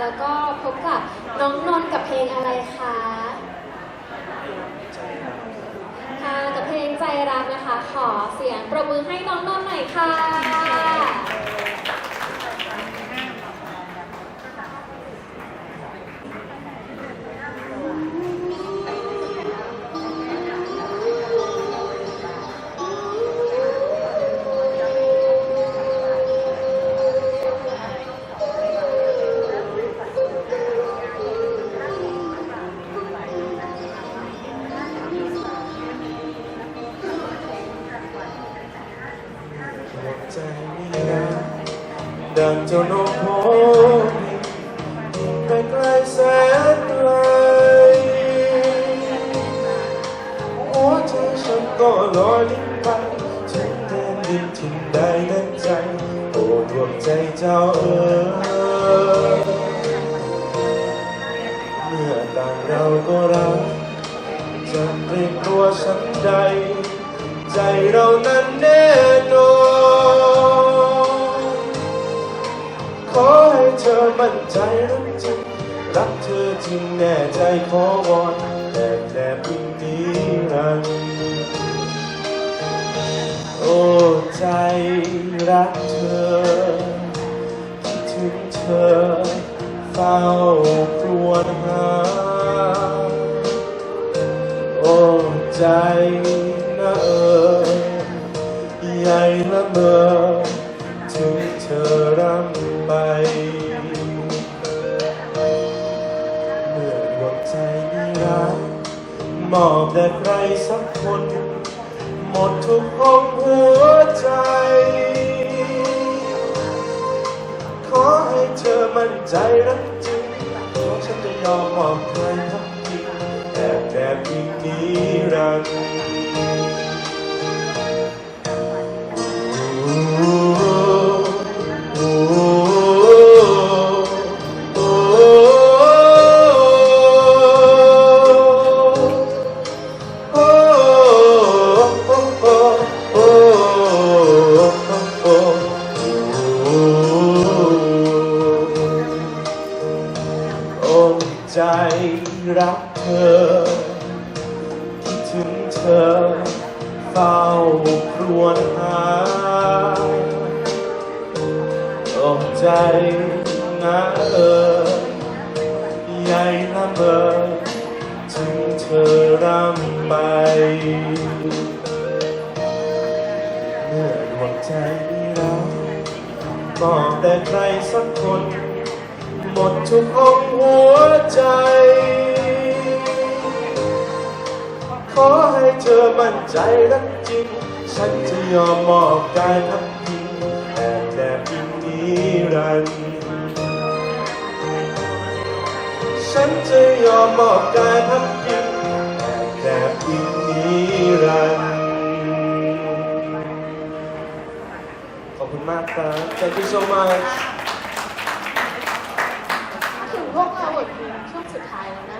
แล้วก็พบกับน้องนนท์กับเพลงอะไรคะค่ะกับเพลงใจรักนะคะ ขอเสียงประมือให้น้องนนท์หน่อยค่ะ หัวใจไม่นานดังเจ้านกโหบินไปไกลแสนไกลหัวใจฉันก็ลอยลิ้นไปถึงแดนดินที่ใดนั้นใจโอ้ดวงใจเจ้าเอ๋ยเมื่อต่างเราก็รักจะเกรงกลัวฉันใด ใจเรานั้นแน่นอน ขอให้เธอมั่นใจรักจริงรักเธอจริงแน่ใจขอวอนแต่แต่พิงนี้รันโอ้ใจรักเธอคิดถึงเธอเฝ้าครวญหาโอ้ใจนะเออใหญ่ละเมอถึงเธอรำ ไปเมื่อดวงใจนี้รักมอบแด่ใครสักคน หมดทุกห้องหัวใจ ขอให้เธอมั่นใจรักจริงเพราะฉันจะยอมมอบใครทักจริงแต่แต่เพียงนี้รัน รักเธอคิดถึงเธอ เฝ้าครวญหาโอ้ใจนะเออใหญ่ละเมอถึงเธอร่ำไปเมื่อดวงใจรักมอบแต่ใครสักคน มดทุกองหัวใจ ขอให้เธอมั่นใจรักจริง ฉันจะยอมมอบกายทั้งทีแต่แต่พียงนี้รันดร์ฉันจะยอมมอบกายทั้งทีแต่แต่พียงนี้รันดร์ขอบคุณมากครับ Thank you so much พวกเราบทเพลงช่วงสุดท้ายแล้วนะ